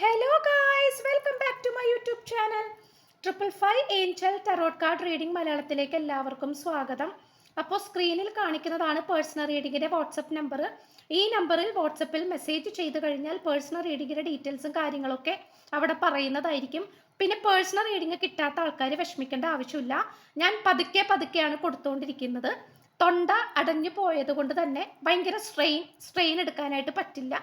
Hello guys welcome back to my YouTube channel triple five angel tarot card reading മലയാളത്തിലേക്ക് എല്ലാവർക്കും സ്വാഗതം. അപ്പോൾ സ്ക്രീനിൽ കാണിക്കുന്നതാണ് പേഴ്സണൽ റീഡിങ്ങിന്റെ വാട്സപ്പ് നമ്പർ ഈ നമ്പറിൽ വാട്സപ്പിൽ മെസ്സേജ് ചെയ്ത് കഴിഞ്ഞാൽ പേഴ്സണൽ റീഡിങ്ങിന്റെ ഡീറ്റെയിൽസും കാര്യങ്ങളൊക്കെ അവിടെ പറയുന്നതായിരിക്കും. പിന്നെ പേഴ്സണൽ റീഡിംഗ് കിട്ടാത്ത ആൾക്കാർ വിഷമിക്കേണ്ട ആവശ്യമില്ല. ഞാൻ പതുക്കെ പതുക്കെയാണ് കൊടുത്തുകൊണ്ടിരിക്കുന്നത് തൊണ്ട അടഞ്ഞു പോയത് കൊണ്ട് തന്നെ ഭയങ്കര സ്ട്രെയിൻ സ്ട്രെയിൻ എടുക്കാനായിട്ട് പറ്റില്ല.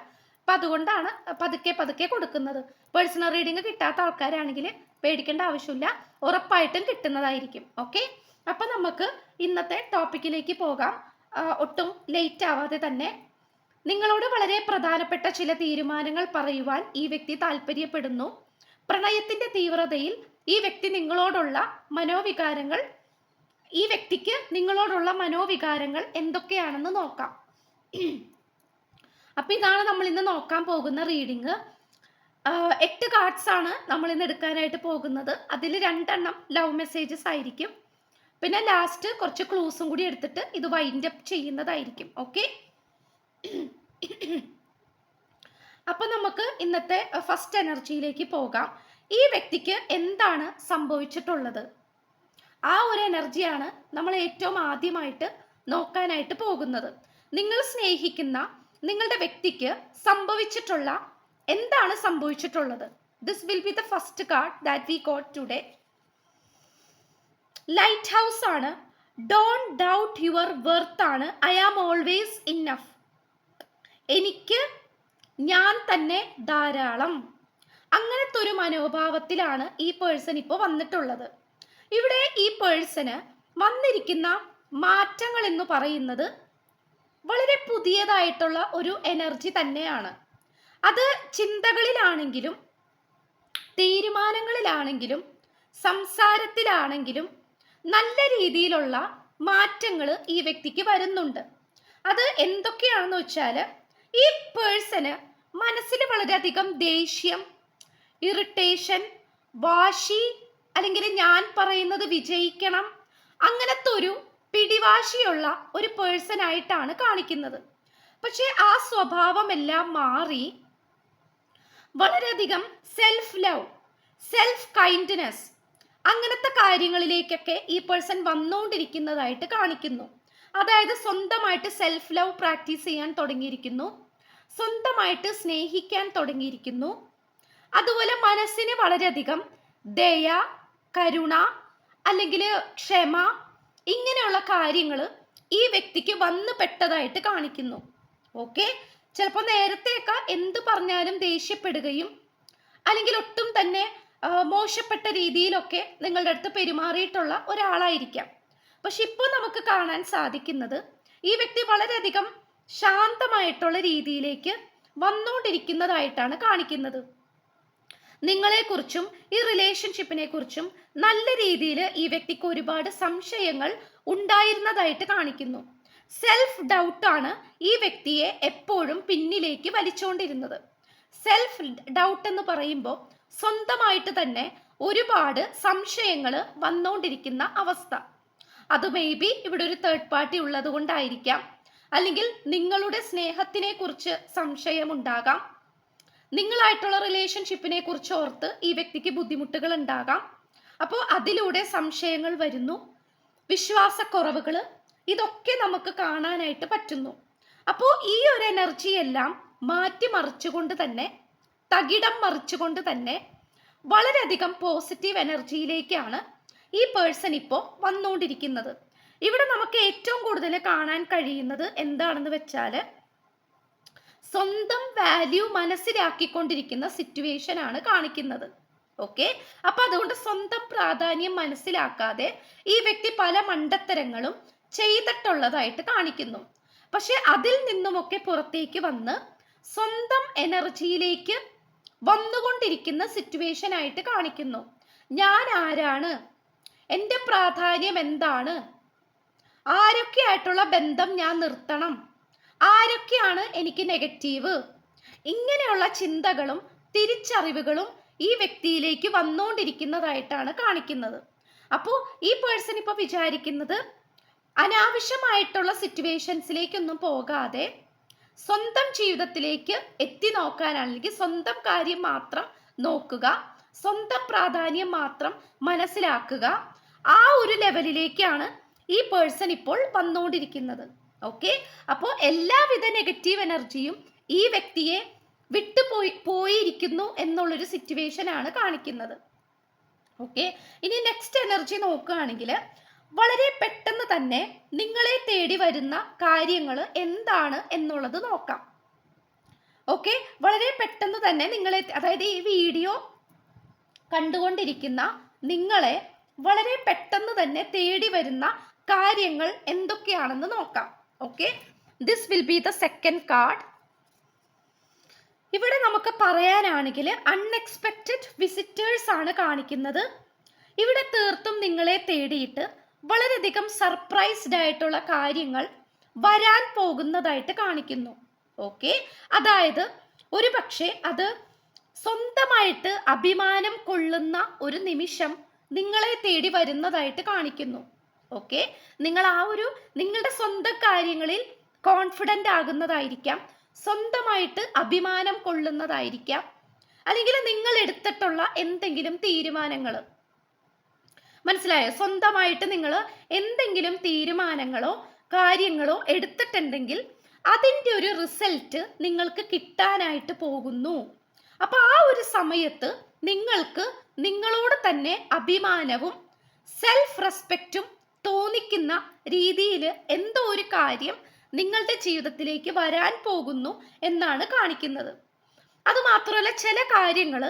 അപ്പം അതുകൊണ്ടാണ് പതുക്കെ പതുക്കെ കൊടുക്കുന്നത്. പേഴ്സണൽ റീഡിംഗ് കിട്ടാത്ത ആൾക്കാരാണെങ്കിൽ പേടിക്കേണ്ട ആവശ്യമില്ല. ഉറപ്പായിട്ടും കിട്ടുന്നതായിരിക്കും. ഓക്കെ അപ്പം നമുക്ക് ഇന്നത്തെ ടോപ്പിക്കിലേക്ക് പോകാം. ഒട്ടും ലേറ്റ് ആവാതെ തന്നെ. നിങ്ങളോട് വളരെ പ്രധാനപ്പെട്ട ചില തീരുമാനങ്ങൾ പറയുവാൻ ഈ വ്യക്തി താല്പര്യപ്പെടുന്നു. പ്രണയത്തിന്റെ തീവ്രതയിൽ ഈ വ്യക്തി നിങ്ങളോടുള്ള മനോവികാരങ്ങൾ ഈ വ്യക്തിക്ക് നിങ്ങളോടുള്ള മനോവികാരങ്ങൾ എന്തൊക്കെയാണെന്ന് നോക്കാം. അപ്പൊ ഇതാണ് നമ്മൾ ഇന്ന് നോക്കാൻ പോകുന്ന റീഡിങ് എട്ട് കാർഡ്സ് ആണ് നമ്മൾ ഇന്ന് എടുക്കാനായിട്ട് പോകുന്നത്. അതിൽ രണ്ടെണ്ണം ലവ് മെസ്സേജസ് ആയിരിക്കും. പിന്നെ ലാസ്റ്റ് കുറച്ച് ക്ലൂസും കൂടി എടുത്തിട്ട് ഇത് വൈൻഡ് അപ്പ് ചെയ്യുന്നതായിരിക്കും. ഓക്കെ അപ്പൊ നമുക്ക് ഇന്നത്തെ ഫസ്റ്റ് എനർജിയിലേക്ക് പോകാം. ഈ വ്യക്തിക്ക് എന്താണ് സംഭവിച്ചിട്ടുള്ളത്? ആ ഒരു എനർജിയാണ് നമ്മൾ ഏറ്റവും ആദ്യമായിട്ട് നോക്കാനായിട്ട് പോകുന്നത്. നിങ്ങൾ സ്നേഹിക്കുന്ന നിങ്ങളുടെ വ്യക്തിക്ക് സംഭവിച്ചിട്ടുള്ള എന്താണ് സംഭവിച്ചിട്ടുള്ളത്? This will be the first card that we got today light house ആണ്. ഡോൺ ഡൗട്ട് യുവർ വെർത്ത് ആണ്. ഐ ആം ഓൾവേസ് ഇന്നഫ് എനിക്ക് ഞാൻ തന്നെ ധാരാളം. അങ്ങനത്തെ ഒരു മനോഭാവത്തിലാണ് ഈ പേഴ്സൺ ഇപ്പോൾ വന്നിട്ടുള്ളത്. ഇവിടെ ഈ പേഴ്സന് വന്നിരിക്കുന്ന മാറ്റങ്ങൾ എന്ന് പറയുന്നത് വളരെ പുതിയതായിട്ടുള്ള ഒരു എനർജി തന്നെയാണ്. അത് ചിന്തകളിലാണെങ്കിലും തീരുമാനങ്ങളിലാണെങ്കിലും സംസാരത്തിലാണെങ്കിലും നല്ല രീതിയിലുള്ള മാറ്റങ്ങൾ ഈ വ്യക്തിക്ക് വരുന്നുണ്ട്. അത് എന്തൊക്കെയാണെന്ന് വെച്ചാൽ ഈ പേഴ്സന് മനസ്സിൽ വളരെയധികം ദേഷ്യം ഇറിറ്റേഷൻ വാശി അല്ലെങ്കിൽ ഞാൻ പറയുന്നത് വിജയിക്കണം അങ്ങനത്തെ ഒരു പിടിവാശിയുള്ള ഒരു പേഴ്സൺ ആയിട്ടാണ് കാണിക്കുന്നത്. പക്ഷേ ആ സ്വഭാവമെല്ലാം മാറി വളരെയധികം സെൽഫ് ലവ് സെൽഫ് കൈൻഡ്നെസ് അങ്ങനത്തെ കാര്യങ്ങളിലേക്കൊക്കെ ഈ പേഴ്സൺ വന്നുകൊണ്ടിരിക്കുന്നതായിട്ട് കാണിക്കുന്നു. അതായത് സ്വന്തമായിട്ട് സെൽഫ് ലവ് പ്രാക്ടീസ് ചെയ്യാൻ തുടങ്ങിയിരിക്കുന്നു സ്വന്തമായിട്ട് സ്നേഹിക്കാൻ തുടങ്ങിയിരിക്കുന്നു. അതുപോലെ മനസ്സിന് വളരെയധികം ദയ കരുണ അല്ലെങ്കിൽ ക്ഷമ ഇങ്ങനെയുള്ള കാര്യങ്ങൾ ഈ വ്യക്തിക്ക് വന്നു പെട്ടതായിട്ട് കാണിക്കുന്നു. ഓക്കെ ചിലപ്പോൾ നേരത്തെയൊക്കെ എന്ത് പറഞ്ഞാലും ദേഷ്യപ്പെടുകയും അല്ലെങ്കിൽ ഒട്ടും തന്നെ മോശപ്പെട്ട രീതിയിലൊക്കെ നിങ്ങളുടെ അടുത്ത് പെരുമാറിയിട്ടുള്ള ഒരാളായിരിക്കാം. പക്ഷെ ഇപ്പോൾ നമുക്ക് കാണാൻ സാധിക്കുന്നത് ഈ വ്യക്തി വളരെയധികം ശാന്തമായിട്ടുള്ള രീതിയിലേക്ക് വന്നുകൊണ്ടിരിക്കുന്നതായിട്ടാണ് കാണിക്കുന്നത്. നിങ്ങളെക്കുറിച്ചും ഈ റിലേഷൻഷിപ്പിനെ കുറിച്ചും നല്ല രീതിയിൽ ഈ വ്യക്തിക്ക് ഒരുപാട് സംശയങ്ങൾ ഉണ്ടായിരുന്നതായിട്ട് കാണിക്കുന്നു. സെൽഫ് ഡൗട്ടാണ് ഈ വ്യക്തിയെ എപ്പോഴും പിന്നിലേക്ക് വലിച്ചുകൊണ്ടിരുന്നത്. സെൽഫ് ഡൗട്ട് എന്ന് പറയുമ്പോൾ സ്വന്തമായിട്ട് തന്നെ ഒരുപാട് സംശയങ്ങൾ വന്നുകൊണ്ടിരിക്കുന്ന അവസ്ഥ. അത് മേ ബി ഇവിടെ ഒരു തേർഡ് പാർട്ടി ഉള്ളത് കൊണ്ടായിരിക്കാം അല്ലെങ്കിൽ നിങ്ങളുടെ സ്നേഹത്തിനെ കുറിച്ച് സംശയമുണ്ടാകാം. നിങ്ങളായിട്ടുള്ള റിലേഷൻഷിപ്പിനെ കുറിച്ച് ഓർത്ത് ഈ വ്യക്തിക്ക് ബുദ്ധിമുട്ടുകൾ ഉണ്ടാകാം. അപ്പോൾ അതിലൂടെ സംശയങ്ങൾ വരുന്നു വിശ്വാസക്കുറവുകൾ ഇതൊക്കെ നമുക്ക് കാണാനായിട്ട് പറ്റുന്നു. അപ്പോൾ ഈ ഒരു എനർജി എല്ലാം മാറ്റിമറിച്ചുകൊണ്ട് തന്നെ തകിടം മറിച്ചുകൊണ്ട് തന്നെ വളരെയധികം പോസിറ്റീവ് എനർജിയിലേക്കാണ് ഈ പേഴ്സൺ ഇപ്പോൾ വന്നുകൊണ്ടിരിക്കുന്നത്. ഇവിടെ നമുക്ക് ഏറ്റവും കൂടുതൽ കാണാൻ കഴിയുന്നത് എന്താണെന്ന് വെച്ചാൽ സ്വന്തം വാല്യൂ മനസ്സിലാക്കിക്കൊണ്ടിരിക്കുന്ന സിറ്റുവേഷൻ ആണ് കാണിക്കുന്നത്. ഓക്കെ അപ്പൊ അതുകൊണ്ട് സ്വന്തം പ്രാധാന്യം മനസ്സിലാക്കാതെ ഈ വ്യക്തി പല മണ്ടത്തരങ്ങളും ചെയ്തിട്ടുള്ളതായിട്ട് കാണിക്കുന്നു. പക്ഷെ അതിൽ നിന്നുമൊക്കെ പുറത്തേക്ക് വന്ന് സ്വന്തം എനർജിയിലേക്ക് വന്നുകൊണ്ടിരിക്കുന്ന സിറ്റുവേഷൻ ആയിട്ട് കാണിക്കുന്നു. ഞാൻ ആരാണ്? എന്റെ പ്രാധാന്യം എന്താണ്? ആരൊക്കെയായിട്ടുള്ള ബന്ധം ഞാൻ നിർത്തണം? ആരൊക്കെയാണ് എനിക്ക് നെഗറ്റീവ് ഇങ്ങനെയുള്ള ചിന്തകളും തിരിച്ചറിവുകളും ഈ വ്യക്തിയിലേക്ക് വന്നുകൊണ്ടിരിക്കുന്നതായിട്ടാണ് കാണിക്കുന്നത്. അപ്പോൾ ഈ പേഴ്സൺ ഇപ്പോൾ വിചാരിക്കുന്നത് അനാവശ്യമായിട്ടുള്ള സിറ്റുവേഷൻസിലേക്കൊന്നും പോകാതെ സ്വന്തം ജീവിതത്തിലേക്ക് എത്തി നോക്കാനാണെങ്കിൽ സ്വന്തം കാര്യം മാത്രം നോക്കുക സ്വന്തം പ്രാധാന്യം മാത്രം മനസ്സിലാക്കുക ആ ഒരു ലെവലിലേക്കാണ് ഈ പേഴ്സൺ ഇപ്പോൾ വന്നുകൊണ്ടിരിക്കുന്നത് ഓക്കെ അപ്പോൾ എല്ലാവിധ നെഗറ്റീവ് എനർജിയും ഈ വ്യക്തിയെ വിട്ടുപോയി പോയിരിക്കുന്നു എന്നുള്ളൊരു സിറ്റുവേഷൻ ആണ് കാണിക്കുന്നത്. ഓക്കെ ഇനി നെക്സ്റ്റ് എനർജി നോക്കുകയാണെങ്കിൽ വളരെ പെട്ടെന്ന് തന്നെ നിങ്ങളെ തേടി വരുന്ന കാര്യങ്ങൾ എന്താണ് എന്നുള്ളത് നോക്കാം. ഓക്കെ വളരെ പെട്ടെന്ന് തന്നെ നിങ്ങളെ അതായത് ഈ വീഡിയോ കണ്ടുകൊണ്ടിരിക്കുന്ന നിങ്ങളെ വളരെ പെട്ടെന്ന് തന്നെ തേടി വരുന്ന കാര്യങ്ങൾ എന്തൊക്കെയാണെന്ന് നോക്കാം. Okay this will be the second card ഇവിടെ നമുക്ക് പറയാനാണെങ്കിൽ അൺഎക്സ്പെക്റ്റഡ് വിസിറ്റേഴ്സ് ആണ് കാണിക്കുന്നത്. ഇവിടെ തീർത്തും നിങ്ങളെ തേടിയിട്ട് വളരെയധികം സർപ്രൈസ്ഡ് ആയിട്ടുള്ള കാര്യങ്ങൾ വരാൻ പോകുന്നതായിട്ട് കാണിക്കുന്നു. ഓക്കെ അതായത് ഒരു പക്ഷേ അത് സ്വന്തമായിട്ട് അഭിമാനം കൊള്ളുന്ന ഒരു നിമിഷം നിങ്ങളെ തേടി വരുന്നതായിട്ട് കാണിക്കുന്നു. ഓക്കെ നിങ്ങൾ ആ ഒരു നിങ്ങളുടെ സ്വന്തം കാര്യങ്ങളിൽ കോൺഫിഡന്റ് ആകുന്നതായിരിക്കാം. സ്വന്തമായിട്ട് അഭിമാനം കൊള്ളുന്നതായിരിക്കാം. അല്ലെങ്കിൽ നിങ്ങൾ എടുത്തിട്ടുള്ള എന്തെങ്കിലും തീരുമാനങ്ങൾ മനസ്സിലായോ? സ്വന്തമായിട്ട് നിങ്ങൾ എന്തെങ്കിലും തീരുമാനങ്ങളോ കാര്യങ്ങളോ എടുത്തിട്ടുണ്ടെങ്കിൽ അതിന്റെ ഒരു റിസൾട്ട് നിങ്ങൾക്ക് കിട്ടാനായിട്ട് പോകുന്നു. അപ്പോൾ ആ ഒരു സമയത്ത് നിങ്ങൾക്ക് നിങ്ങളോട് തന്നെ അഭിമാനവും സെൽഫ് റെസ്പെക്റ്റും തോന്നിക്കുന്ന രീതിയിൽ എന്തോ ഒരു കാര്യം നിങ്ങളുടെ ജീവിതത്തിലേക്ക് വരാൻ പോകുന്നു എന്നാണ് കാണിക്കുന്നത്. അതുമാത്രമല്ല ചില കാര്യങ്ങൾ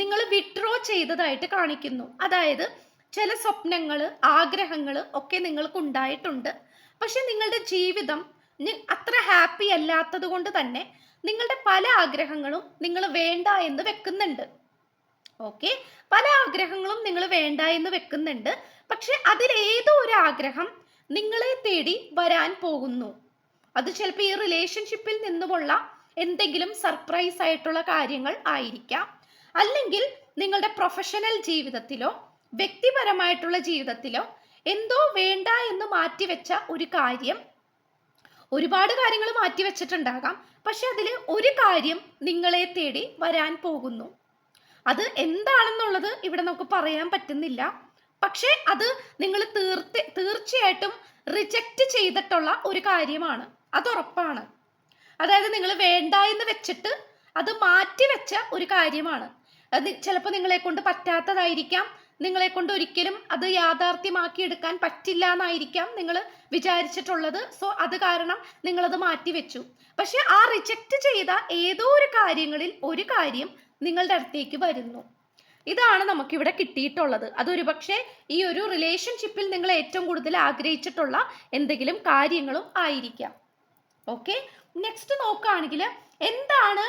നിങ്ങൾ വിഡ്രോ ചെയ്തതായിട്ട് കാണിക്കുന്നു. അതായത് ചില സ്വപ്നങ്ങൾ ആഗ്രഹങ്ങൾ ഒക്കെ നിങ്ങൾക്ക് ഉണ്ടായിട്ടുണ്ട് പക്ഷെ നിങ്ങളുടെ ജീവിതം അത്ര ഹാപ്പി അല്ലാത്തത് കൊണ്ട് തന്നെ നിങ്ങളുടെ പല ആഗ്രഹങ്ങളും നിങ്ങൾ വേണ്ട എന്ന് വെക്കുന്നുണ്ട്. ഓക്കെ പല ആഗ്രഹങ്ങളും നിങ്ങൾ വേണ്ട എന്ന് വെക്കുന്നുണ്ട്. പക്ഷെ അതിലേതോ ഒരു ആഗ്രഹം നിങ്ങളെ തേടി വരാൻ പോകുന്നു. അത് ചിലപ്പോൾ ഈ റിലേഷൻഷിപ്പിൽ നിന്നുമുള്ള എന്തെങ്കിലും സർപ്രൈസ് ആയിട്ടുള്ള കാര്യങ്ങൾ ആയിരിക്കാം. അല്ലെങ്കിൽ നിങ്ങളുടെ പ്രൊഫഷണൽ ജീവിതത്തിലോ വ്യക്തിപരമായിട്ടുള്ള ജീവിതത്തിലോ എന്തോ വേണ്ട എന്ന് മാറ്റിവെച്ച ഒരു കാര്യം. ഒരുപാട് കാര്യങ്ങൾ മാറ്റിവെച്ചിട്ടുണ്ടാകാം. പക്ഷെ അതിൽ ഒരു കാര്യം നിങ്ങളെ തേടി വരാൻ പോകുന്നു. അത് എന്താണെന്നുള്ളത് ഇവിടെ നമുക്ക് പറയാൻ പറ്റുന്നില്ല. പക്ഷേ അത് നിങ്ങൾ തീർത്ത് തീർച്ചയായിട്ടും റിജക്റ്റ് ചെയ്തിട്ടുള്ള ഒരു കാര്യമാണ്. അത് ഉറപ്പാണ്. അതായത് നിങ്ങൾ വേണ്ട എന്ന് വെച്ചിട്ട് അത് മാറ്റി വെച്ച ഒരു കാര്യമാണ്. അത് ചിലപ്പോൾ നിങ്ങളെ കൊണ്ട് പറ്റാത്തതായിരിക്കാം. നിങ്ങളെ കൊണ്ട് ഒരിക്കലും അത് യാഥാർത്ഥ്യമാക്കി എടുക്കാൻ പറ്റില്ല എന്നായിരിക്കാം നിങ്ങൾ വിചാരിച്ചിട്ടുള്ളത്. സോ അത് കാരണം നിങ്ങളത് മാറ്റിവെച്ചു പക്ഷെ ആ റിജക്റ്റ് ചെയ്ത ഏതോ ഒരു കാര്യങ്ങളിൽ ഒരു കാര്യം നിങ്ങളുടെ അടുത്തേക്ക് വരുന്നു. ഇതാണ് നമുക്ക് ഇവിടെ കിട്ടിയിട്ടുള്ളത്. അതൊരു പക്ഷേ ഈ ഒരു റിലേഷൻഷിപ്പിൽ നിങ്ങൾ ഏറ്റവും കൂടുതൽ ആഗ്രഹിച്ചിട്ടുള്ള എന്തെങ്കിലും കാര്യങ്ങളും ആയിരിക്കാം. ഓക്കെ നെക്സ്റ്റ് നോക്കുകയാണെങ്കിൽ എന്താണ്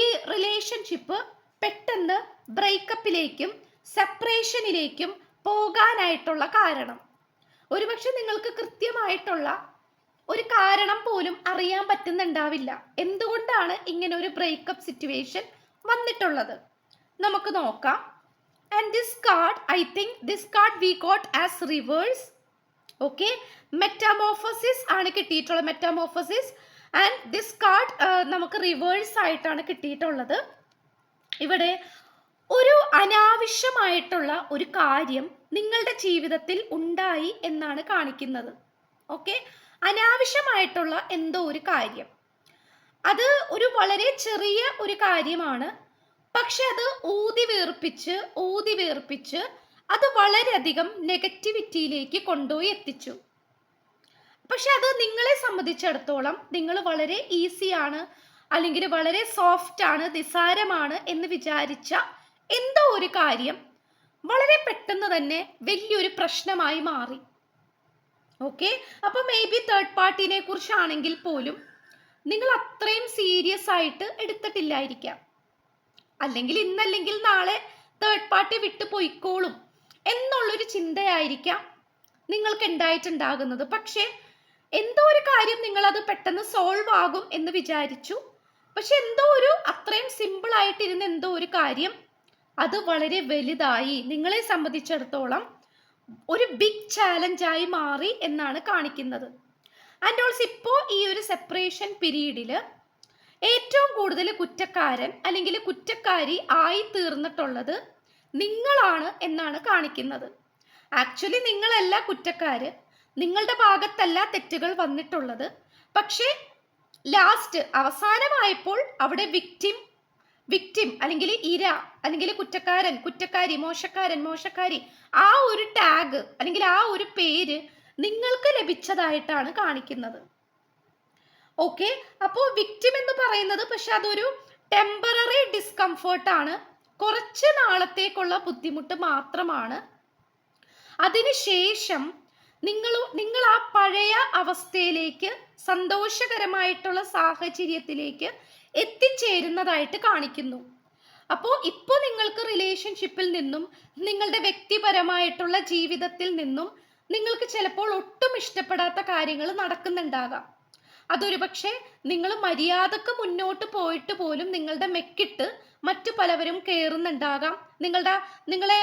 ഈ റിലേഷൻഷിപ്പ് പെട്ടെന്ന് ബ്രേക്കപ്പിലേക്കും സെപ്പറേഷനിലേക്കും പോകാനായിട്ടുള്ള കാരണം? ഒരുപക്ഷെ നിങ്ങൾക്ക് കൃത്യമായിട്ടുള്ള ഒരു കാരണം പോലും അറിയാൻ പറ്റുന്നുണ്ടാവില്ല. എന്തുകൊണ്ടാണ് ഇങ്ങനെ ഒരു ബ്രേക്കപ്പ് സിറ്റുവേഷൻ വന്നിട്ടുള്ളത്? നമുക്ക് നോക്കാം. And this card I think this card we got as reverse. Okay. Metamorphosis ആണ് കിട്ടിയിട്ടുള്ളത് മെറ്റാമോഫസിസ് and this card നമുക്ക് റിവേഴ്സ് ആയിട്ടാണ് കിട്ടിയിട്ടുള്ളത്. ഇവിടെ ഒരു അനാവശ്യമായിട്ടുള്ള ഒരു കാര്യം നിങ്ങളുടെ ജീവിതത്തിൽ ഉണ്ടായി എന്നാണ് കാണിക്കുന്നത്. ഓക്കെ അനാവശ്യമായിട്ടുള്ള എന്തോ ഒരു കാര്യം. അത് ഒരു വളരെ ചെറിയ ഒരു കാര്യമാണ്. പക്ഷെ അത് ഊതി വീർപ്പിച്ച് ഊതി വീർപ്പിച്ച് അത് വളരെയധികം നെഗറ്റിവിറ്റിയിലേക്ക് കൊണ്ടുപോയി എത്തിച്ചു. പക്ഷെ അത് നിങ്ങളെ സംബന്ധിച്ചിടത്തോളം നിങ്ങൾ വളരെ ഈസിയാണ് അല്ലെങ്കിൽ വളരെ സോഫ്റ്റ് ആണ് നിസാരമാണ് എന്ന് വിചാരിച്ച എന്തോ ഒരു കാര്യം വളരെ പെട്ടെന്ന് തന്നെ വലിയൊരു പ്രശ്നമായി മാറി. ഓക്കെ അപ്പൊ മേ ബി തേർഡ് പാർട്ടിനെ കുറിച്ചാണെങ്കിൽ പോലും നിങ്ങൾ അത്രയും സീരിയസ് ആയിട്ട് എടുത്തിട്ടില്ലായിരിക്കാം. അല്ലെങ്കിൽ ഇന്നല്ലെങ്കിൽ നാളെ തേർഡ് പാർട്ടി വിട്ടു പോയിക്കോളും എന്നുള്ളൊരു ചിന്തയായിരിക്കാം നിങ്ങൾക്ക് ഉണ്ടായിട്ടുണ്ടാകുന്നത് പക്ഷേ എന്തോ ഒരു കാര്യം നിങ്ങൾ അത് പെട്ടെന്ന് സോൾവ് ആകും എന്ന് വിചാരിച്ചു. പക്ഷെ എന്തോ ഒരു അത്രയും സിമ്പിൾ ആയിട്ടിരുന്ന എന്തോ ഒരു കാര്യം അത് വളരെ വലുതായി നിങ്ങളെ സംബന്ധിച്ചിടത്തോളം ഒരു ബിഗ് ചാലഞ്ചായി മാറി എന്നാണ് കാണിക്കുന്നത്. ആൻഡ് ഓൾസ് ഇപ്പോൾ ഈ ഒരു സെപ്പറേഷൻ പീരീഡിൽ ഏറ്റവും കൂടുതൽ കുറ്റക്കാരൻ അല്ലെങ്കിൽ കുറ്റക്കാരി ആയി തീർന്നിട്ടുള്ളത് നിങ്ങളാണ് എന്നാണ് കാണിക്കുന്നത്. ആക്ച്വലി നിങ്ങളല്ല കുറ്റക്കാര്. നിങ്ങളുടെ ഭാഗത്തല്ല തെറ്റുകൾ വന്നിട്ടുള്ളത്. പക്ഷേ ലാസ്റ്റ് അവസാനമായപ്പോൾ അവിടെ വിക്റ്റിം വിക്റ്റിം അല്ലെങ്കിൽ ഇര അല്ലെങ്കിൽ കുറ്റക്കാരൻ കുറ്റക്കാരി മോശക്കാരൻ മോശക്കാരി ആ ഒരു ടാഗ് അല്ലെങ്കിൽ ആ ഒരു പേര് നിങ്ങൾക്ക് ലഭിച്ചതായിട്ടാണ് കാണിക്കുന്നത്. ഓക്കെ. അപ്പോൾ വിക്റ്റിം എന്ന് പറയുന്നത് പക്ഷെ അതൊരു ടെമ്പററി ഡിസ്കംഫേർട്ട് ആണ്. കുറച്ച് നാളത്തേക്കുള്ള ബുദ്ധിമുട്ട് മാത്രമാണ്. അതിനുശേഷം നിങ്ങൾ നിങ്ങൾ ആ പഴയ അവസ്ഥയിലേക്ക് സന്തോഷകരമായിട്ടുള്ള സാഹചര്യത്തിലേക്ക് എത്തിച്ചേരുന്നതായിട്ട് കാണിക്കുന്നു. അപ്പോൾ ഇപ്പോൾ നിങ്ങൾക്ക് റിലേഷൻഷിപ്പിൽ നിന്നും നിങ്ങളുടെ വ്യക്തിപരമായിട്ടുള്ള ജീവിതത്തിൽ നിന്നും നിങ്ങൾക്ക് ചിലപ്പോൾ ഒട്ടും ഇഷ്ടപ്പെടാത്ത കാര്യങ്ങൾ നടക്കുന്നുണ്ടാകാം. അതൊരു പക്ഷേ നിങ്ങൾ മര്യാദയ്ക്ക് മുന്നോട്ട് പോയിട്ട് പോലും നിങ്ങളുടെ മെക്കിട്ട് മറ്റു പലവരും കയറുന്നുണ്ടാകാം നിങ്ങളുടെ നിങ്ങളെ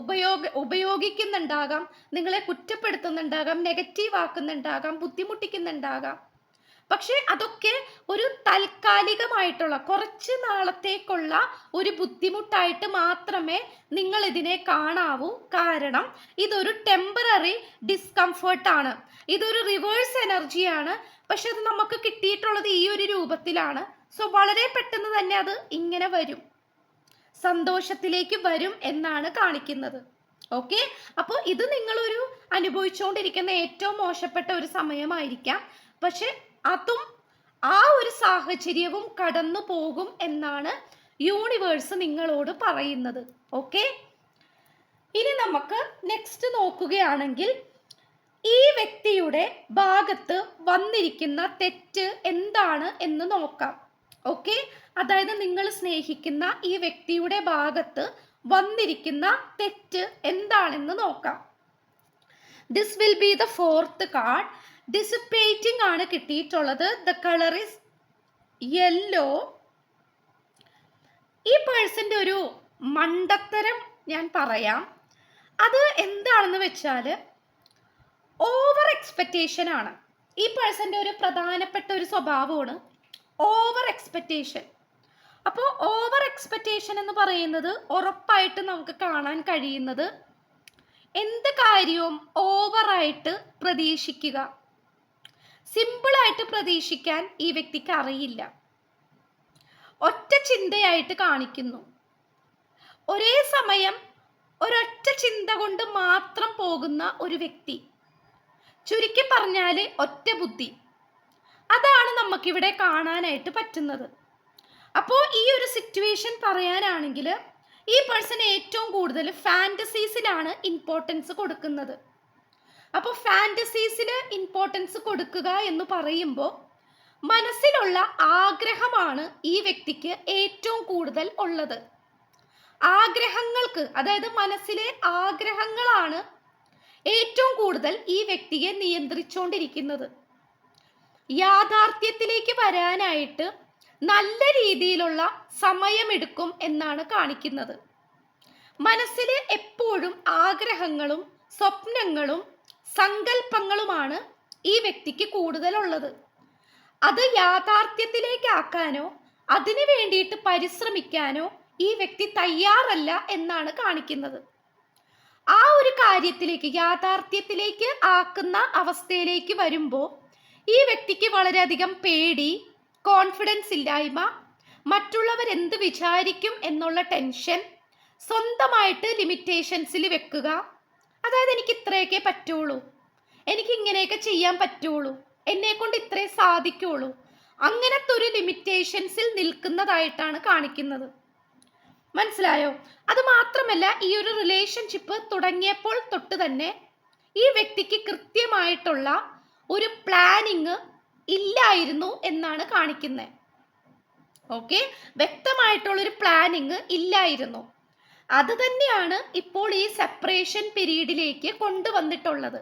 ഉപയോഗ ഉപയോഗിക്കുന്നുണ്ടാകാം. നിങ്ങളെ കുറ്റപ്പെടുത്തുന്നുണ്ടാകാം. നെഗറ്റീവ് ആക്കുന്നുണ്ടാകാം. ബുദ്ധിമുട്ടിക്കുന്നുണ്ടാകാം. പക്ഷേ അതൊക്കെ ഒരു താൽക്കാലികമായിട്ടുള്ള കുറച്ച് നാളത്തേക്കുള്ള ഒരു ബുദ്ധിമുട്ടായിട്ട് മാത്രമേ നിങ്ങൾ ഇതിനെ കാണാവൂ. കാരണം ഇതൊരു ടെമ്പററി ഡിസ്കംഫേർട്ടാണ്. ഇതൊരു റിവേഴ്സ് എനർജിയാണ്. പക്ഷെ അത് നമുക്ക് കിട്ടിയിട്ടുള്ളത് ഈ ഒരു രൂപത്തിലാണ്. സോ വളരെ പെട്ടെന്ന് തന്നെ അത് ഇങ്ങനെ വരും. സന്തോഷത്തിലേക്ക് വരും എന്നാണ് കാണിക്കുന്നത്. ഓക്കെ അപ്പോൾ ഇത് നിങ്ങളൊരു അനുഭവിച്ചുകൊണ്ടിരിക്കുന്ന ഏറ്റവും മോശപ്പെട്ട ഒരു സമയമായിരിക്കാം. പക്ഷെ അതും ആ ഒരു സാഹചര്യവും കടന്നു പോകും എന്നാണ് യൂണിവേഴ്സ് നിങ്ങളോട് പറയുന്നത്. ഓക്കെ ഇനി നമുക്ക് നെക്സ്റ്റ് നോക്കുകയാണെങ്കിൽ ഈ വ്യക്തിയുടെ ഭാഗത്ത് വന്നിരിക്കുന്ന തെറ്റ് എന്താണ് എന്ന് നോക്കാം. ഓക്കെ? അതായത് നിങ്ങൾ സ്നേഹിക്കുന്ന ഈ വ്യക്തിയുടെ ഭാഗത്ത് വന്നിരിക്കുന്ന തെറ്റ് എന്താണെന്ന് നോക്കാം. This will be the fourth card dissipating ആണ് കിട്ടിയിട്ടുള്ളത്. ദ കളർ ഇസ് യെല്ലോ ഈ പേഴ്സന്റെ ഒരു മണ്ടത്തരം ഞാൻ പറയാം. അത് എന്താണെന്ന് വെച്ചാൽ ഓവർ എക്സ്പെക്റ്റേഷൻ ആണ്. ഈ പേഴ്സന്റെ ഒരു പ്രധാനപ്പെട്ട ഒരു സ്വഭാവമാണ് ഓവർ എക്സ്പെക്റ്റേഷൻ അപ്പോൾ ഓവർ എക്സ്പെക്റ്റേഷൻ എന്ന് പറയുന്നത് ഉറപ്പായിട്ട് നമുക്ക് കാണാൻ കഴിയുന്നത് എന്ത് കാര്യവും ഓവറായിട്ട് പ്രതീക്ഷിക്കുക. സിമ്പിളായിട്ട് പ്രതീക്ഷിക്കാൻ ഈ വ്യക്തിക്ക് അറിയില്ല. ഒറ്റ ചിന്തയായിട്ട് കാണിക്കുന്നു. ഒരേ സമയം ഒരൊറ്റ ചിന്ത കൊണ്ട് മാത്രം പോകുന്ന ഒരു വ്യക്തി ചുരുക്കി പറഞ്ഞാൽ ഒറ്റ ബുദ്ധി. അതാണ് നമുക്കിവിടെ കാണാനായിട്ട് പറ്റുന്നത്. അപ്പോൾ ഈ ഒരു സിറ്റുവേഷൻ പറയാനാണെങ്കിൽ ഈ പേഴ്സൺ ഏറ്റവും കൂടുതൽ ഫാന്റസീസിലാണ് ഇമ്പോർട്ടൻസ് കൊടുക്കുന്നത്. അപ്പോൾ ഫാന്റസീസിൽ ഇമ്പോർട്ടൻസ് കൊടുക്കുക എന്ന് പറയുമ്പോൾ മനസ്സിലുള്ള ആഗ്രഹമാണ് ഈ വ്യക്തിക്ക് ഏറ്റവും കൂടുതൽ ഉള്ളത്. ആഗ്രഹങ്ങൾക്ക് അതായത് മനസ്സിലെ ആഗ്രഹങ്ങളാണ് ഏറ്റവും കൂടുതൽ ഈ വ്യക്തിയെ നിയന്ത്രിച്ചുകൊണ്ടിരിക്കുന്നത് യാഥാർത്ഥ്യത്തിലേക്ക് വരാനായിട്ട് നല്ല രീതിയിലുള്ള സമയമെടുക്കും എന്നാണ് കാണിക്കുന്നത്. മനസ്സിലെ എപ്പോഴും ആഗ്രഹങ്ങളും സ്വപ്നങ്ങളും സങ്കല്പങ്ങളുമാണ് ഈ വ്യക്തിക്ക് കൂടുതലുള്ളത്. അത് യാഥാർത്ഥ്യത്തിലേക്കാക്കാനോ അതിനു വേണ്ടിയിട്ട് പരിശ്രമിക്കാനോ ഈ വ്യക്തി തയ്യാറല്ല എന്നാണ് കാണിക്കുന്നത്. ആ ഒരു കാര്യത്തിലേക്ക് യാഥാർത്ഥ്യത്തിലേക്ക് ആക്കുന്ന അവസ്ഥയിലേക്ക് വരുമ്പോൾ ഈ വ്യക്തിക്ക് വളരെയധികം പേടി കോൺഫിഡൻസ് ഇല്ലായ്മ മറ്റുള്ളവർ എന്ത് വിചാരിക്കും എന്നുള്ള ടെൻഷൻ സ്വന്തമായിട്ട് ലിമിറ്റേഷൻസിൽ വെക്കുക. അതായത് എനിക്ക് ഇത്രയൊക്കെ പറ്റുള്ളൂ. എനിക്ക് ഇങ്ങനെയൊക്കെ ചെയ്യാൻ പറ്റുള്ളൂ. എന്നെ കൊണ്ട് ഇത്രേ സാധിക്കുള്ളൂ. അങ്ങനത്തെ ഒരു ലിമിറ്റേഷൻസിൽ നിൽക്കുന്നതായിട്ടാണ് കാണിക്കുന്നത്. മനസ്സിലായോ? അത് മാത്രമല്ല ഈ ഒരു റിലേഷൻഷിപ്പ് തുടങ്ങിയപ്പോൾ തൊട്ട് തന്നെ ഈ വ്യക്തിക്ക് കൃത്യമായിട്ടുള്ള ഒരു പ്ലാനിങ് ഇല്ലായിരുന്നു എന്നാണ് കാണിക്കുന്നത് ഓക്കെ വ്യക്തമായിട്ടുള്ളൊരു പ്ലാനിങ് ഇല്ലായിരുന്നു. അത് തന്നെയാണ് ഇപ്പോൾ ഈ സെപ്പറേഷൻ പീരീഡിലേക്ക് കൊണ്ടുവന്നിട്ടുള്ളത്.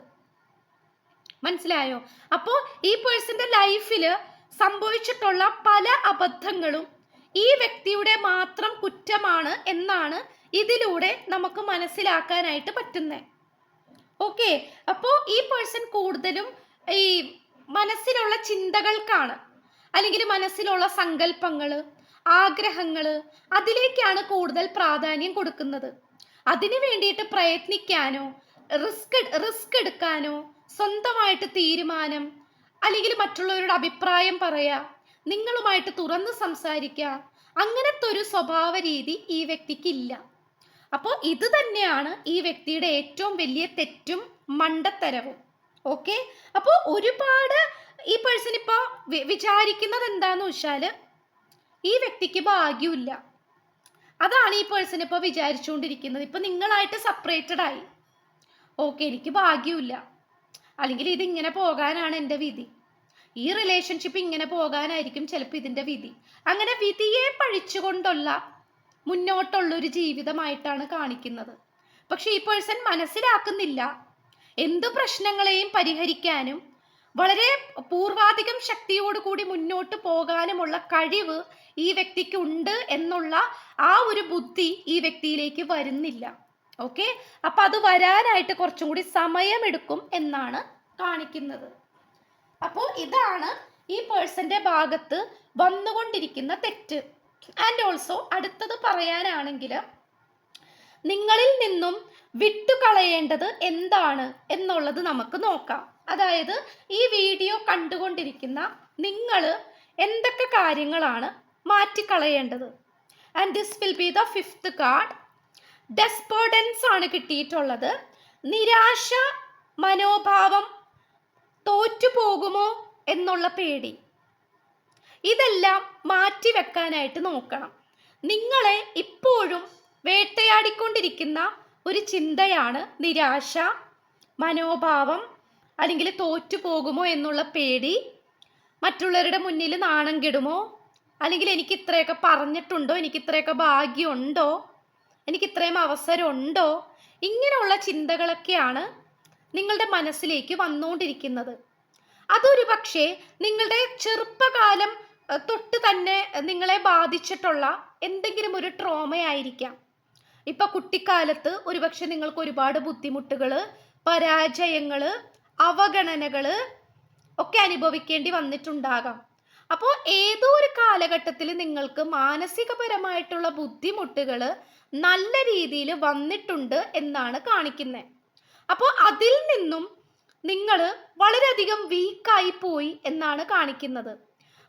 മനസ്സിലായോ? അപ്പോൾ ഈ പേഴ്സന്റെ ലൈഫിൽ സംഭവിച്ചിട്ടുള്ള പല അബദ്ധങ്ങളും ഈ വ്യക്തിയുടെ മാത്രം കുറ്റമാണ് എന്നാണ് ഇതിലൂടെ നമുക്ക് മനസ്സിലാക്കാനായിട്ട് പറ്റുന്നത് ഓക്കെ അപ്പോൾ ഈ പേഴ്സൺ കൂടുതലും ഈ മനസ്സിലുള്ള ചിന്തകൾക്കാണ്. അല്ലെങ്കിൽ മനസ്സിലുള്ള സങ്കല്പങ്ങൾ ആഗ്രഹങ്ങൾ അതിലേക്കാണ് കൂടുതൽ പ്രാധാന്യം കൊടുക്കുന്നത്. അതിനു വേണ്ടിയിട്ട് പ്രയത്നിക്കാനോ റിസ്ക് റിസ്ക് എടുക്കാനോ സ്വന്തമായിട്ട് തീരുമാനം അല്ലെങ്കിൽ മറ്റുള്ളവരുടെ അഭിപ്രായം പറയാ നിങ്ങളുമായിട്ട് തുറന്ന് സംസാരിക്കുക അങ്ങനത്തെ ഒരു സ്വഭാവ രീതി ഈ വ്യക്തിക്കില്ല. അപ്പോൾ ഇത് തന്നെയാണ് ഈ വ്യക്തിയുടെ ഏറ്റവും വലിയ തെറ്റും മണ്ടത്തരവും. ഓക്കെ? അപ്പോൾ ഒരുപാട് ഈ പേഴ്സൺ ഇപ്പോൾ വിചാരിക്കുന്നത് എന്താന്ന് വെച്ചാൽ ഈ വ്യക്തിക്ക് ഭാഗ്യമില്ല. അതാണ് ഈ പേഴ്സൺ ഇപ്പോൾ വിചാരിച്ചുകൊണ്ടിരിക്കുന്നത്. ഇപ്പൊ നിങ്ങളായിട്ട് സെപ്പറേറ്റഡ് ആയി. ഓക്കെ എനിക്ക് ഭാഗ്യമില്ല. അല്ലെങ്കിൽ ഇത് ഇങ്ങനെ പോകാനാണ് എന്റെ വിധി. ഈ റിലേഷൻഷിപ്പ് ഇങ്ങനെ പോകാനായിരിക്കും ചിലപ്പോൾ ഇതിന്റെ വിധി. അങ്ങനെ വിധിയെ പഴിച്ചുകൊണ്ടുള്ള മുന്നോട്ടുള്ള ഒരു ജീവിതമായിട്ടാണ് കാണിക്കുന്നത്. പക്ഷെ ഈ പേഴ്സൺ മനസ്സിലാക്കുന്നില്ല എന്തു പ്രശ്നങ്ങളെയും പരിഹരിക്കാനും വളരെ പൂർവാധികം ശക്തിയോടുകൂടി മുന്നോട്ട് പോകാനുമുള്ള കഴിവ് ഈ വ്യക്തിക്ക് ഉണ്ട് എന്നുള്ള ആ ഒരു ബുദ്ധി ഈ വ്യക്തിയിലേക്ക് വരുന്നില്ല. ഓക്കെ അപ്പൊ അത് വരാനായിട്ട് കുറച്ചും കൂടി സമയമെടുക്കും എന്നാണ് കാണിക്കുന്നത്. അപ്പോൾ ഇതാണ് ഈ പേഴ്സന്റെ ഭാഗത്ത് വന്നുകൊണ്ടിരിക്കുന്ന തെറ്റ്. ആൻഡ് ഓൾസോ അടുത്തത് പറയാനാണെങ്കിൽ നിങ്ങളിൽ നിന്നും വിട്ടുകളയേണ്ടത് എന്താണ് എന്നുള്ളത് നമുക്ക് നോക്കാം. അതായത് ഈ വീഡിയോ കണ്ടുകൊണ്ടിരിക്കുന്ന നിങ്ങൾ എന്തൊക്കെ കാര്യങ്ങളാണ് മാറ്റിക്കളയേണ്ടത്? And this will be the fifth card despondence ആണ് കിട്ടിയിട്ടുള്ളത്. നിരാശ മനോഭാവം തോറ്റുപോകുമോ എന്നുള്ള പേടി. ഇതെല്ലാം മാറ്റി വെക്കാനായിട്ട് നോക്കണം. നിങ്ങളെ ഇപ്പോഴും വേട്ടയാടിക്കൊണ്ടിരിക്കുന്ന ഒരു ചിന്തയാണ് നിരാശ മനോഭാവം അല്ലെങ്കിൽ തോറ്റു തോറ്റുപോകുമോ എന്നുള്ള പേടി. മറ്റുള്ളവരുടെ മുന്നിൽ നാണം കെടുമോ? അല്ലെങ്കിൽ എനിക്ക് ഇത്രയൊക്കെ പറഞ്ഞിട്ടുണ്ടോ? എനിക്ക് ഇത്രയൊക്കെ ഭാഗ്യമുണ്ടോ? എനിക്ക് ഇത്രയും അവസരമുണ്ടോ? ഇങ്ങനെയുള്ള ചിന്തകളൊക്കെയാണ് നിങ്ങളുടെ മനസ്സിലേക്ക് വന്നുകൊണ്ടിരിക്കുന്നത് അതൊരു പക്ഷേ നിങ്ങളുടെ ചെറുപ്പകാലം തൊട്ട് തന്നെ നിങ്ങളെ ബാധിച്ചിട്ടുള്ള എന്തെങ്കിലും ഒരു ട്രോമ ആയിരിക്കാം ഇപ്പൊ കുട്ടിക്കാലത്ത് ഒരുപക്ഷെ നിങ്ങൾക്ക് ഒരുപാട് ബുദ്ധിമുട്ടുകൾ പരാജയങ്ങൾ അവഗണനകൾ ഒക്കെ അനുഭവിക്കേണ്ടി വന്നിട്ടുണ്ടാകാം. അപ്പോൾ ഏതോ ഒരു കാലഘട്ടത്തിൽ നിങ്ങൾക്ക് മാനസികപരമായിട്ടുള്ള ബുദ്ധിമുട്ടുകൾ നല്ല രീതിയിൽ വന്നിട്ടുണ്ട് എന്നാണ് കാണിക്കുന്നത് അപ്പോൾ അതിൽ നിന്നും നിങ്ങൾ വളരെയധികം വീക്കായി പോയി എന്നാണ് കാണിക്കുന്നത്.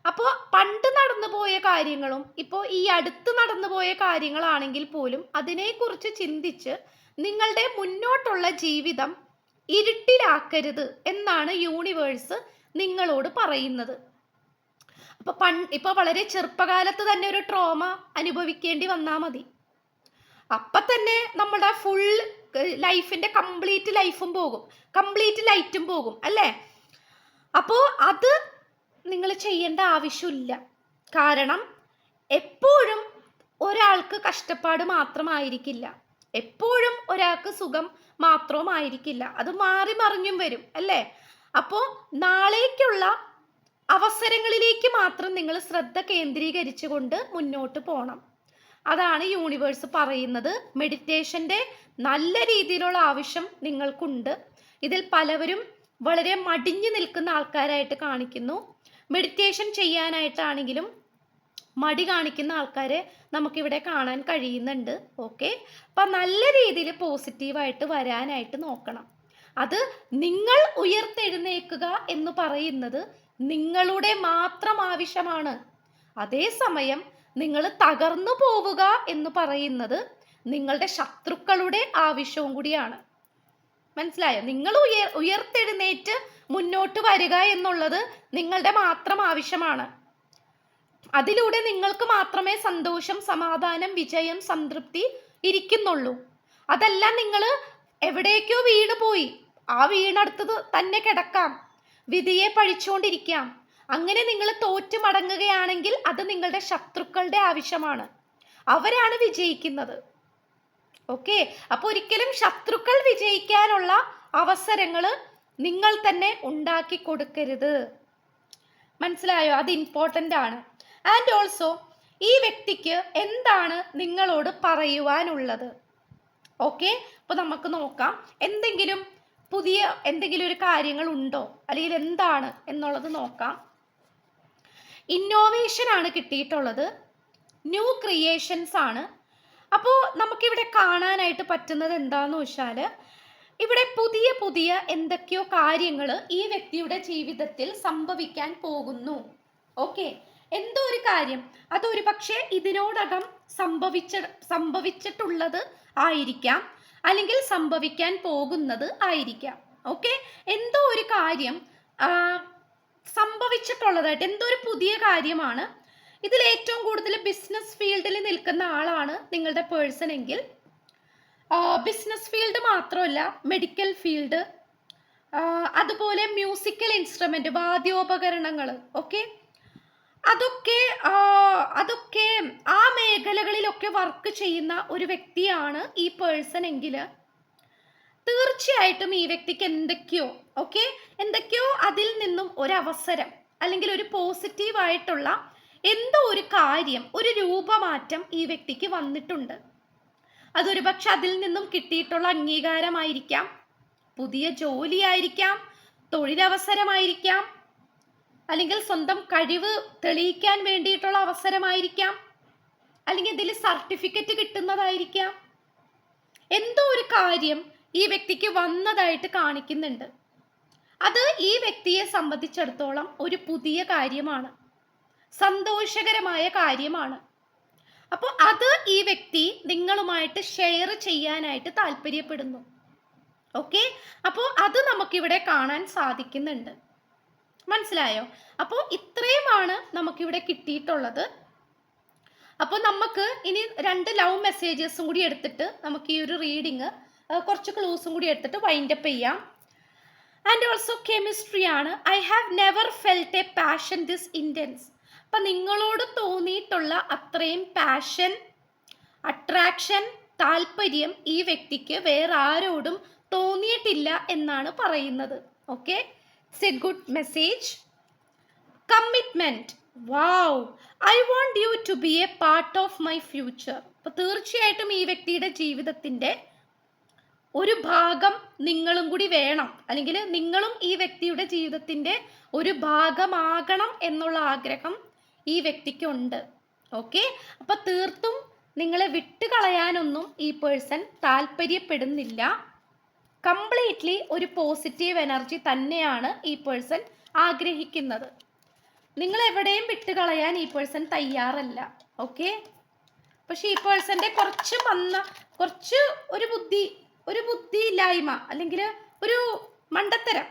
അപ്പോൾ പണ്ട് നടന്നു പോയ കാര്യങ്ങളും ഇപ്പോൾ ഈ അടുത്ത് നടന്നു പോയ കാര്യങ്ങളാണെങ്കിൽ പോലും അതിനെക്കുറിച്ച് ചിന്തിച്ച് നിങ്ങളുടെ മുന്നോട്ടുള്ള ജീവിതം ഇരുട്ടിലാക്കരുത് എന്നാണ് യൂണിവേഴ്സ് നിങ്ങളോട് പറയുന്നത്. അപ്പൊ പൺ ഇപ്പൊ വളരെ ചെറുപ്പകാലത്ത് തന്നെ ഒരു ട്രോമ അനുഭവിക്കേണ്ടി വന്നാൽ മതി. അപ്പൊ തന്നെ നമ്മുടെ ഫുൾ ലൈഫിന്റെ കംപ്ലീറ്റ് ലൈഫും പോകും. കംപ്ലീറ്റ് ലൈറ്റും പോകും അല്ലേ? അപ്പോൾ അത് നിങ്ങൾ ചെയ്യേണ്ട ആവശ്യമില്ല. കാരണം എപ്പോഴും ഒരാൾക്ക് കഷ്ടപ്പാട് മാത്രമായിരിക്കില്ല. എപ്പോഴും ഒരാൾക്ക് സുഖം മാത്രവുമായിരിക്കില്ല. അത് മാറി മറിഞ്ഞും വരും അല്ലേ? അപ്പോൾ നാളേക്കുള്ള അവസരങ്ങളിലേക്ക് മാത്രം നിങ്ങൾ ശ്രദ്ധ കേന്ദ്രീകരിച്ചുകൊണ്ട് മുന്നോട്ട് പോകണം അതാണ് യൂണിവേഴ്സ് പറയുന്നത്. മെഡിറ്റേഷന്റെ നല്ല രീതിയിലുള്ള ആവശ്യം നിങ്ങൾക്കുണ്ട്. ഇതിൽ പലവരും വളരെ മടിഞ്ഞു നിൽക്കുന്ന ആൾക്കാരായിട്ട് കാണിക്കുന്നു. മെഡിറ്റേഷൻ ചെയ്യാനായിട്ടാണെങ്കിലും മടി കാണിക്കുന്ന ആൾക്കാരെ നമുക്കിവിടെ കാണാൻ കഴിയുന്നുണ്ട്. ഓക്കെ? അപ്പം നല്ല രീതിയിൽ പോസിറ്റീവായിട്ട് വരാനായിട്ട് നോക്കണം. അത് നിങ്ങൾ ഉയർത്തെഴുന്നേക്കുക എന്ന് പറയുന്നത് നിങ്ങളുടെ മാത്രം ആവശ്യമാണ്. അതേസമയം നിങ്ങൾ തകർന്നു പോവുക എന്ന് പറയുന്നത് നിങ്ങളുടെ ശത്രുക്കളുടെ ആവശ്യവും കൂടിയാണ്. മനസ്സിലായോ? നിങ്ങൾ ഉയർ ഉയർത്തെഴുന്നേറ്റ് മുന്നോട്ട് വരിക എന്നുള്ളത് നിങ്ങളുടെ മാത്രം ആവശ്യമാണ്. അതിലൂടെ നിങ്ങൾക്ക് മാത്രമേ സന്തോഷം സമാധാനം വിജയം സംതൃപ്തി ഇരിക്കുന്നുള്ളൂ. അതല്ല നിങ്ങൾ എവിടേക്കോ വീണ് പോയി ആ വീണടുത്തത് തന്നെ കിടക്കാം. വിധിയെ പഴിച്ചുകൊണ്ടിരിക്കാം. അങ്ങനെ നിങ്ങൾ തോറ്റു മടങ്ങുകയാണെങ്കിൽ അത് നിങ്ങളുടെ ശത്രുക്കളുടെ ആവശ്യമാണ്. അവരാണ് വിജയിക്കുന്നത്. ഓക്കെ? അപ്പൊ ഒരിക്കലും ശത്രുക്കൾ വിജയിക്കാനുള്ള അവസരങ്ങൾ നിങ്ങൾ തന്നെ ഉണ്ടാക്കി കൊടുക്കരുത്. മനസ്സിലായോ? അത് ഇമ്പോർട്ടന്റ് ആണ്. ആൻഡ് ഓൾസോ ഈ വ്യക്തിക്ക് എന്താണ് നിങ്ങളോട് പറയുവാനുള്ളത്? ഓക്കെ? അപ്പോൾ നമുക്ക് നോക്കാം. എന്തെങ്കിലും പുതിയ എന്തെങ്കിലും ഒരു കാര്യങ്ങൾ ഉണ്ടോ? അല്ലെങ്കിൽ എന്താണ് എന്നുള്ളത് നോക്കാം. ഇന്നോവേഷൻ ആണ് കിട്ടിയിട്ടുള്ളത്. ന്യൂ ക്രിയേഷൻസ് ആണ്. അപ്പോൾ നമുക്കിവിടെ കാണാനായിട്ട് പറ്റുന്നത് എന്താന്ന് വെച്ചാൽ ഇവിടെ പുതിയ പുതിയ എന്തൊക്കെയോ കാര്യങ്ങൾ ഈ വ്യക്തിയുടെ ജീവിതത്തിൽ സംഭവിക്കാൻ പോകുന്നു. ഓക്കെ? എന്തോ ഒരു കാര്യം. അതൊരു പക്ഷേ ഇതിനോടകം സംഭവിച്ച സംഭവിച്ചിട്ടുള്ളത് ആയിരിക്കാം. അല്ലെങ്കിൽ സംഭവിക്കാൻ പോകുന്നത് ആയിരിക്കാം. ഓക്കെ? എന്തോ ഒരു കാര്യം സംഭവിച്ചിട്ടുള്ളതായിട്ട് എന്തോ ഒരു പുതിയ കാര്യമാണ്. ഇതിൽ ഏറ്റവും കൂടുതൽ ബിസിനസ് ഫീൽഡിൽ നിൽക്കുന്ന ആളാണ് നിങ്ങളുടെ പേഴ്സൺ എങ്കിൽ. ബിസിനസ് ഫീൽഡ് മാത്രമല്ല മെഡിക്കൽ ഫീൽഡ് അതുപോലെ മ്യൂസിക്കൽ ഇൻസ്ട്രുമെന്റ് വാദ്യോപകരണങ്ങൾ ഓക്കെ അതൊക്കെ അതൊക്കെ ആ മേഖലകളിലൊക്കെ വർക്ക് ചെയ്യുന്ന ഒരു വ്യക്തിയാണ് ഈ പേഴ്സൺ എങ്കിൽ. തീർച്ചയായിട്ടും ഈ വ്യക്തിക്ക് എന്തൊക്കെയോ ഓക്കെ എന്തൊക്കെയോ അതിൽ നിന്നും ഒരവസരം അല്ലെങ്കിൽ ഒരു പോസിറ്റീവ് ആയിട്ടുള്ള എന്തോ ഒരു കാര്യം ഒരു രൂപമാറ്റം ഈ വ്യക്തിക്ക് വന്നിട്ടുണ്ട്. അതൊരു പക്ഷെ അതിൽ നിന്നും കിട്ടിയിട്ടുള്ള അംഗീകാരമായിരിക്കാം. പുതിയ ജോലിയായിരിക്കാം തൊഴിലവസരമായിരിക്കാം അല്ലെങ്കിൽ സ്വന്തം കഴിവ് തെളിയിക്കാൻ വേണ്ടിയിട്ടുള്ള അവസരമായിരിക്കാം അല്ലെങ്കിൽ ഇതിൽ സർട്ടിഫിക്കറ്റ് കിട്ടുന്നതായിരിക്കാം. എന്തോ ഒരു കാര്യം ഈ വ്യക്തിക്ക് വന്നതായിട്ട് കാണിക്കുന്നുണ്ട്. അത് ഈ വ്യക്തിയെ സംബന്ധിച്ചിടത്തോളം ഒരു പുതിയ കാര്യമാണ്. സന്തോഷകരമായ കാര്യമാണ്. അപ്പോൾ അത് ഈ വ്യക്തി നിങ്ങളുമായിട്ട് ഷെയർ ചെയ്യാനായിട്ട് താല്പര്യപ്പെടുന്നു. ഓക്കെ അപ്പോൾ അത് നമുക്കിവിടെ കാണാൻ സാധിക്കുന്നുണ്ട്. മനസ്സിലായോ? അപ്പോൾ ഇത്രയുമാണ് നമുക്കിവിടെ കിട്ടിയിട്ടുള്ളത്. അപ്പോൾ നമുക്ക് ഇനി രണ്ട് ലവ് മെസ്സേജസും കൂടി എടുത്തിട്ട് നമുക്ക് ഈ ഒരു റീഡിങ് കുറച്ച് ക്ലൂസും കൂടി എടുത്തിട്ട് വൈൻഡപ്പ് ചെയ്യാം. ആൻഡ് ഓൾസോ കെമിസ്ട്രി ആണ്. I have never felt a passion this intense അപ്പം നിങ്ങളോട് തോന്നിയിട്ടുള്ള അത്രയും പാഷൻ അട്രാക്ഷൻ താല്പര്യം ഈ വ്യക്തിക്ക് വേറെ ആരോടും തോന്നിയിട്ടില്ല എന്നാണ് പറയുന്നത്. Okay it's a good message commitment wow I want you to be a part of my future അപ്പോൾ തീർച്ചയായിട്ടും ഈ വ്യക്തിയുടെ ജീവിതത്തിന്റെ ഒരു ഭാഗം നിങ്ങളും കൂടി വേണം. അല്ലെങ്കിൽ നിങ്ങളും ഈ വ്യക്തിയുടെ ജീവിതത്തിന്റെ ഒരു ഭാഗമാകണം എന്നുള്ള ആഗ്രഹം ഈ വ്യക്തിക്കുണ്ട്. ഓക്കെ? അപ്പോൾ തീർത്തും നിങ്ങളെ വിട്ടുകളയാനൊന്നും ഈ പേഴ്സൺ താല്പര്യപ്പെടുന്നില്ല. കംപ്ലീറ്റ്ലി ഒരു പോസിറ്റീവ് എനർജി തന്നെയാണ് ഈ പേഴ്സൺ ആഗ്രഹിക്കുന്നത്. നിങ്ങൾ എവിടെയും വിട്ടുകളയാൻ ഈ പേഴ്സൺ തയ്യാറല്ല. ഓക്കെ? പക്ഷെ ഈ പേഴ്സന്റെ കുറച്ച് വന്ന കുറച്ച് ഒരു ബുദ്ധി ഒരു ബുദ്ധി ഇല്ലായ്മ അല്ലെങ്കിൽ ഒരു മണ്ടത്തരം.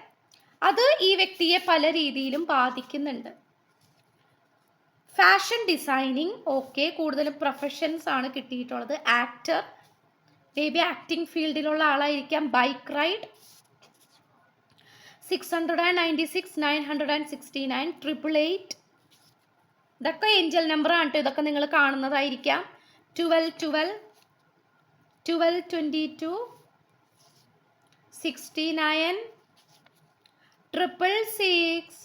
അത് ഈ വ്യക്തിയെ പല രീതിയിലും ബാധിക്കുന്നുണ്ട്. ഫാഷൻ ഡിസൈനിങ് ഓക്കെ കൂടുതലും പ്രൊഫഷൻസ് ആണ് കിട്ടിയിട്ടുള്ളത്. ആക്ടർ മേ ബി ആക്ടിങ് ഫീൽഡിലുള്ള ആളായിരിക്കാം. Bike ride six hundred and ninety six nine hundred and sixty nine triple eight ഇതൊക്കെ ഏഞ്ചൽ നമ്പർ ആണ് കേട്ടോ ഇതൊക്കെ നിങ്ങൾ കാണുന്നതായിരിക്കാം. Twelve twelve twelve twenty two sixty nine triple six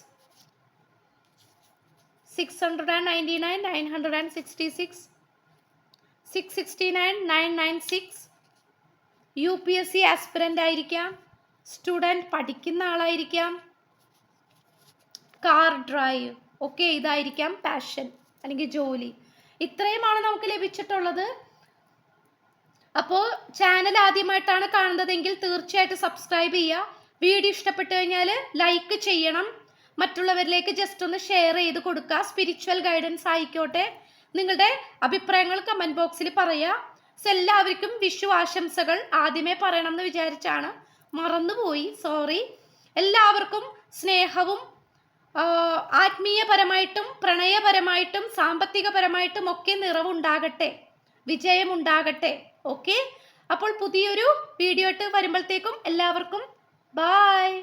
six hundred and ninety nine nine hundred and sixty six six sixty nine nine nine six U P S C aspirant ആയിരിക്കാം. Student പഠിക്കുന്ന ആളായിരിക്കാം. Car drive ഒക്കെ ഇതായിരിക്കാം passion അല്ലെങ്കിൽ ജോലി. ഇത്രയുമാണ് നമുക്ക് ലഭിച്ചിട്ടുള്ളത്. അപ്പോൾ ചാനൽ ആദ്യമായിട്ടാണ് കാണുന്നതെങ്കിൽ തീർച്ചയായിട്ടും സബ്സ്ക്രൈബ് ചെയ്യുക. വീഡിയോ ഇഷ്ടപ്പെട്ടു കഴിഞ്ഞാൽ ലൈക്ക് ചെയ്യണം. മറ്റുള്ളവരിലേക്ക് ജസ്റ്റ് ഒന്ന് ഷെയർ ചെയ്ത് കൊടുക്കുക. സ്പിരിച്വൽ ഗൈഡൻസ് ആയിക്കോട്ടെ. നിങ്ങളുടെ അഭിപ്രായങ്ങൾ കമന്റ് ബോക്സിൽ പറയുക. So, എല്ലാവർക്കും വിഷു ആശംസകൾ ആദ്യമേ പറയണം എന്ന് വിചാരിച്ചാണ്. മറന്നുപോയി. സോറി എല്ലാവർക്കും സ്നേഹവും ആത്മീയപരമായിട്ടും പ്രണയപരമായിട്ടും സാമ്പത്തികപരമായിട്ടും ഒക്കെ നിറവുണ്ടാകട്ടെ. വിജയമുണ്ടാകട്ടെ. ഓക്കെ അപ്പോൾ പുതിയൊരു വീഡിയോ ആയിട്ട് വരുമ്പോഴത്തേക്കും എല്ലാവർക്കും ബായ്